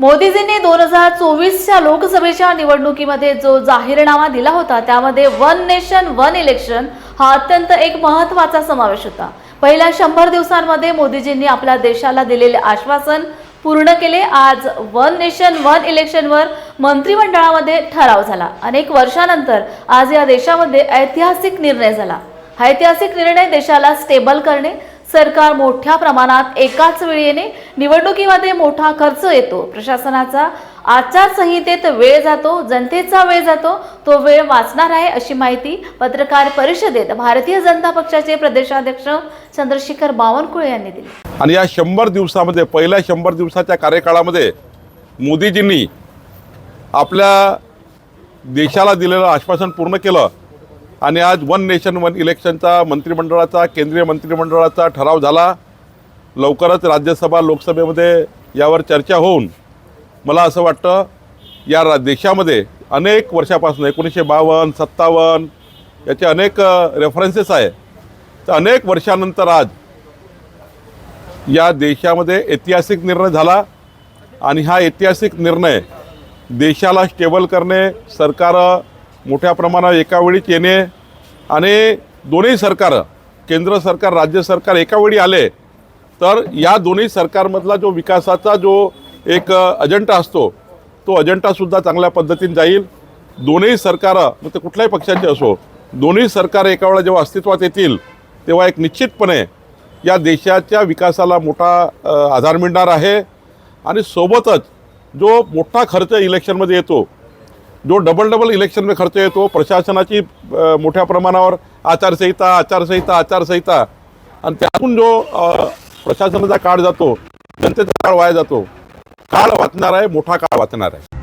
मोदीजींनी दोन हजार चोवीसच्या लोकसभेच्या निवडणुकीमध्ये जो जाहीरनामा दिला होता त्यामध्ये वन नेशन वन इलेक्शन हा अत्यंत एक महत्त्वाचा समावेश होता. पहिल्या शंभर दिवसांमध्ये मोदीजींनी आपल्या देशाला दिलेले आश्वासन पूर्ण केले. आज वन नेशन वन इलेक्शनवर मंत्रिमंडळामध्ये ठराव झाला. अनेक वर्षानंतर आज या देशामध्ये ऐतिहासिक निर्णय झाला. हा ऐतिहासिक निर्णय देशाला स्टेबल करणे सरकार मोठ्या प्रमाणात एकाच वेळी येणे निवडणुकीमध्ये मोठा खर्च येतो. प्रशासनाचा आचारसंहितेत वेळ जातो जनतेचा वेळ जातो तो वेळ वाचणार आहे अशी माहिती पत्रकार परिषदेत भारतीय जनता पक्षाचे प्रदेशाध्यक्ष चंद्रशेखर बावनकुळे यांनी दिली. आणि या शंभर दिवसामध्ये पहिल्या शंभर दिवसाच्या कार्यकाळामध्ये मोदीजींनी आपल्या देशाला दिलेलं आश्वासन पूर्ण केलं. आणि आज वन नेशन वन इलेक्शनचा मंत्रिमंडळाचा केंद्रीय मंत्रिमंडळाचा ठराव झाला. लवकरच राज्यसभा लोकसभेमध्ये यावर चर्चा होऊन मला असं वाटतं या रा देशामध्ये अनेक वर्षापासून एकोणीसशे बावन्न सत्तावन्न याचे अनेक रेफरन्सेस आहे. तर अनेक वर्षानंतर आज या देशामध्ये ऐतिहासिक निर्णय झाला आणि हा ऐतिहासिक निर्णय देशाला स्टेबल करणे सरकार मोठ्या प्रमाणात एकावेळीच येणे आणि दोन्ही सरकार केंद्र सरकार राज्य सरकार एका वेळी आले तर या दोन्ही सरकारमधला जो विकासाचा जो एक अजेंडा असतो तो अजेंडासुद्धा चांगल्या पद्धतीने जाईल. दोन्ही सरकारं मग ते कुठल्याही पक्षाचे असो दोन्ही सरकार एका वेळा जेव्हा अस्तित्वात येतील तेव्हा एक निश्चितपणे या देशाच्या विकासाला मोठा आधार मिळणार आहे. आणि सोबतच जो मोठा खर्च इलेक्शनमध्ये येतो जो डबल डबल इलेक्शनमध्ये खर्च येतो प्रशासनाची मोठ्या प्रमाणावर आचारसंहिता आचारसंहिता आचारसंहिता. आणि त्यातून जो प्रशासनाचा काळ जातो जनतेचा काळ वाया जातो. काळ वाचणार आहे मोठा काळ वाचणार आहे.